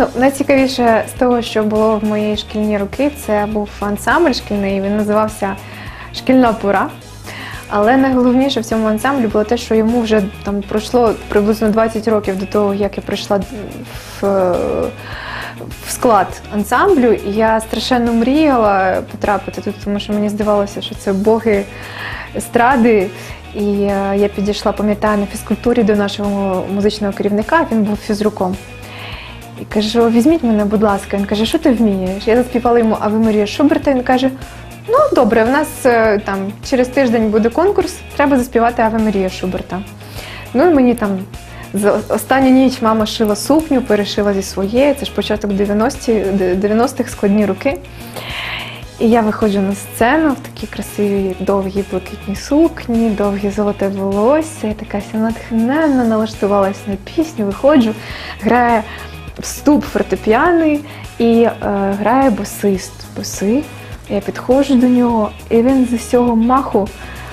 Ну, найцікавіше з того, що було в моїй шкільні роки, це був ансамбль шкільний, він називався Шкільна пора. Але найголовніше в цьому ансамблі було те, що йому вже там пройшло приблизно 20 років до того, як я прийшла в, в склад ансамблю. І я страшенно мріяла потрапити тут, тому що мені здавалося, що це боги естради. І е, я підійшла, пам'ятаю, на фізкультурі до нашого музичного керівника, він був фізруком. І кажу, візьміть мене, будь ласка. Він каже, що ти вмієш? Я заспівала йому Ави Марія Шуберта. Він каже: ну добре, в нас е, там через тиждень буде конкурс, треба заспівати Ави Марія Шуберта. Ну і мені там за останню ніч мама шила сукню, перешила зі своєї, це ж початок 90-ті, 90-х складні роки. І я виходжу на сцену в такій красивій довгій блакитній сукні, довге золоте волосся, я така вся натхненна, налаштувалася на пісню, виходжу, грає вступ фортепіаний і е, грає басист. Баси. Я підходжу до нього, і він з усього маху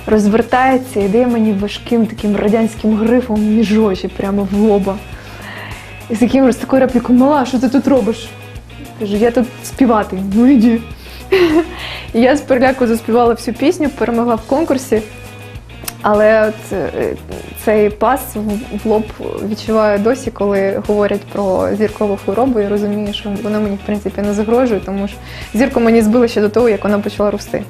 розвертається і дає мені важким таким радянським грифом між очі, прямо в лоба. І з яким такою реплікою, мала, що ти тут робиш? Кажу, я тут співати. Ну іди. І я з переляку заспівала всю пісню, перемогла в конкурсі. Але от е, цей пас в- лоб відчуваю досі, коли говорять про зіркову хворобу, і розумію, що вона мені в принципі не загрожує, тому що зірку мені збили ще до того, як вона почала рости.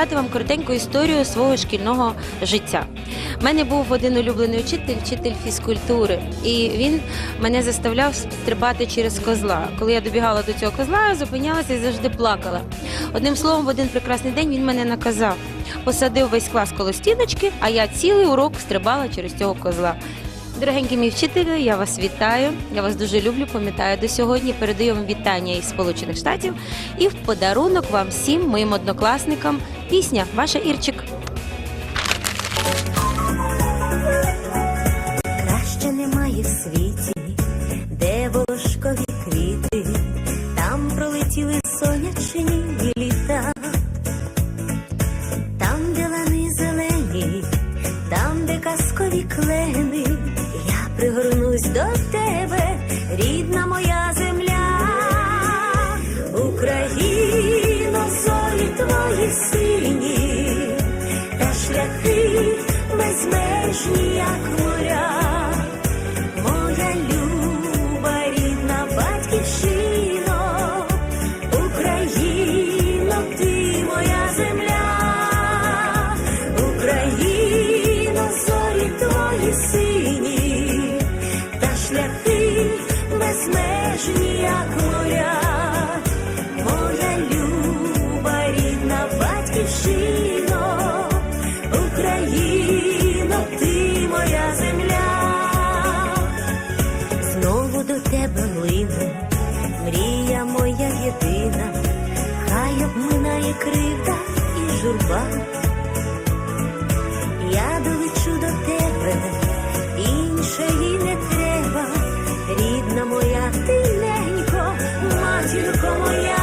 Розказати вам коротеньку історію свого шкільного життя. У мене був один улюблений вчитель, вчитель фізкультури, і він мене заставляв стрибати через козла. Коли я добігала до цього козла, я зупинялася і завжди плакала. Одним словом, в один прекрасний день він мене наказав. Посадив весь клас коло стіночки, а я цілий урок стрибала через цього козла. Дорогенькі мій вчителі, я вас вітаю. Я вас дуже люблю, пам'ятаю до сьогодні. Передаю вам вітання із Сполучених Штатів. І в подарунок вам всім, моїм однокласникам, пісня Ваша Ірчик. Обминає кривда і журба. Я долечу до тебе, іншої не треба, рідна моя тиненько, матінко моя,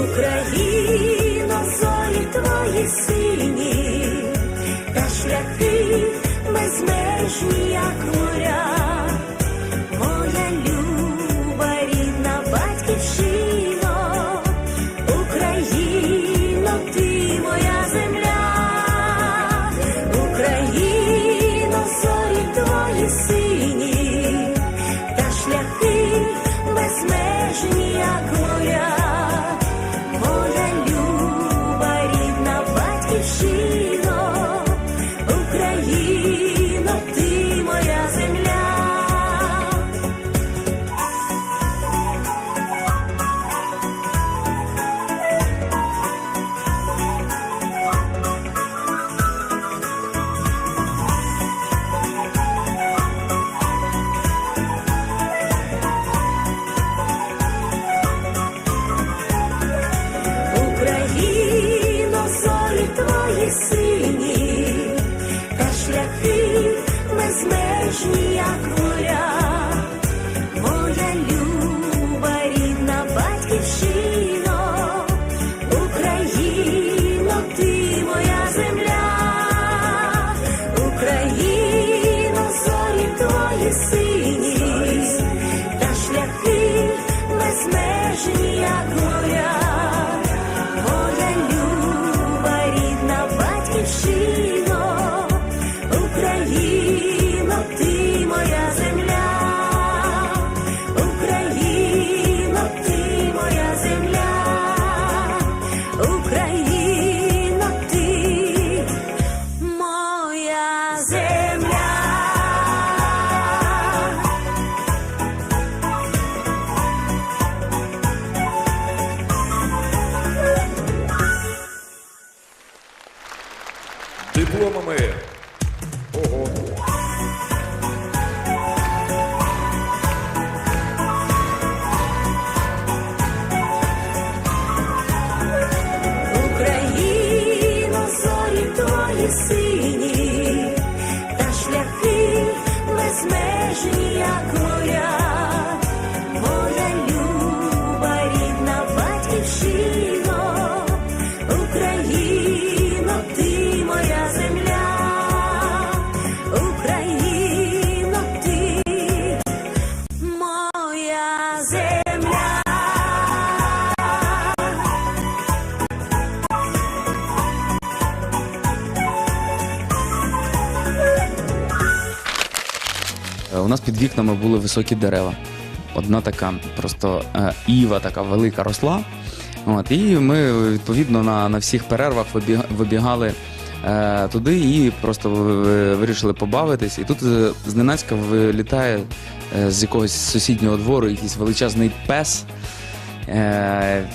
Україно, зорі твої сині, та шляхи безмежні, як моря. muy. Під вікнами були високі дерева. Одна така просто е, іва, така велика росла. От, і ми відповідно на, на всіх перервах вибігали е, туди і просто е, вирішили побавитись. І тут е, зненацька вилітає з якогось сусіднього двору якийсь величезний пес. Е,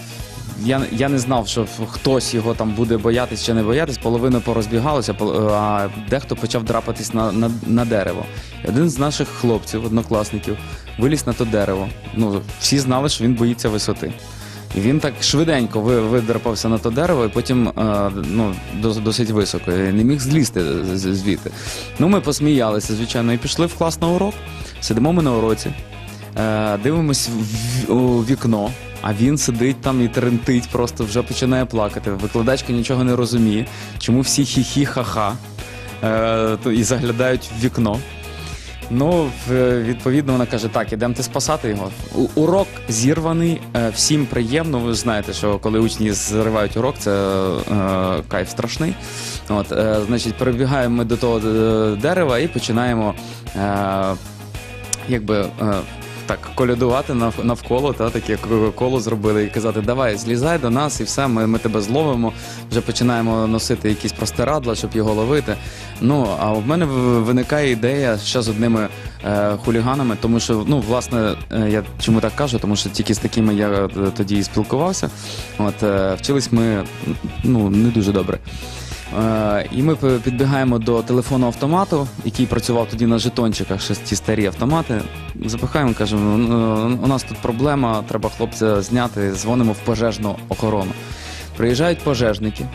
я, я не знав, що хтось його там буде боятись чи не боятись. Половина порозбігалася, а дехто почав драпатись на, на, на дерево. Один з наших хлопців, однокласників, виліз на то дерево. Ну, всі знали, що він боїться висоти. І він так швиденько ви- видерпався на то дерево, і потім ну, досить високо. І не міг злізти звідти. Ну, ми посміялися, звичайно, і пішли в клас на урок. Сидимо ми на уроці, е, дивимось в, вікно. А він сидить там і трентить, просто вже починає плакати. Викладачка нічого не розуміє, чому всі хі-хі, ха-ха е, і заглядають в вікно. Ну, відповідно, вона каже: так, ідемте спасати його. Урок зірваний, е, всім приємно. Ви знаєте, що коли учні зривають урок, це е, кайф страшний. От, е, значить, перебігаємо ми до того е, дерева і починаємо. Е, якби. Так, колядувати нав- навколо, та таке коло зробили і казати, давай, злізай до нас і все, ми, ми тебе зловимо. Вже починаємо носити якісь простирадла, щоб його ловити. Ну, а в мене виникає ідея ще з одними е, хуліганами, тому що, ну, власне, е, я чому так кажу, тому що тільки з такими я е, тоді і спілкувався. От, е, вчились ми ну, не дуже добре. Е, і ми підбігаємо до телефону автомату, який працював тоді на жетончиках, ще ті старі автомати. Запихаємо, кажемо, «Ну, у нас тут проблема, треба хлопця зняти, дзвонимо в пожежну охорону. Приїжджають пожежники.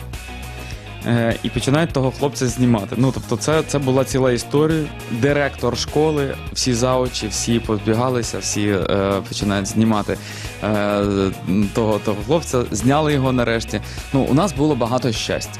е, І починають того хлопця знімати. Ну тобто, це, це була ціла історія. Директор школи, всі заочі, всі побігалися, всі е, починають знімати е, того, того хлопця. Зняли його нарешті. Ну, у нас було багато щастя.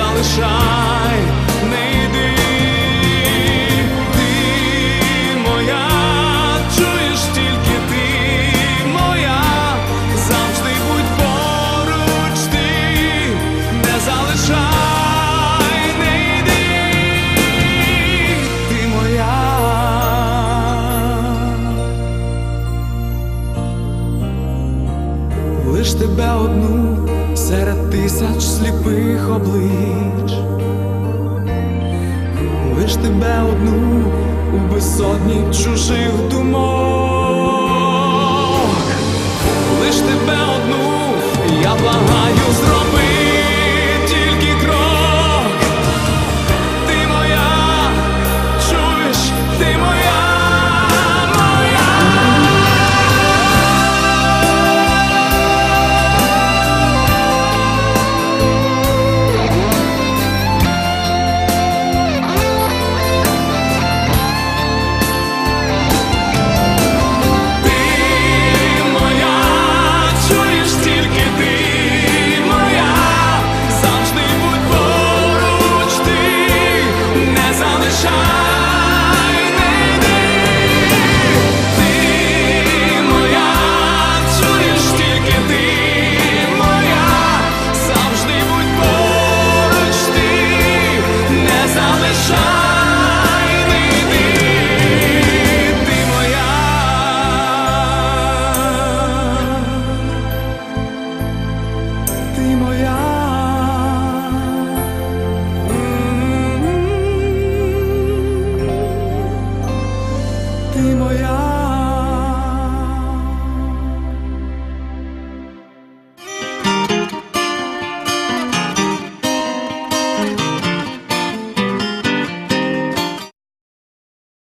Залишай, одну у безсотні чужих думок, лиш тебе одну, я благаю,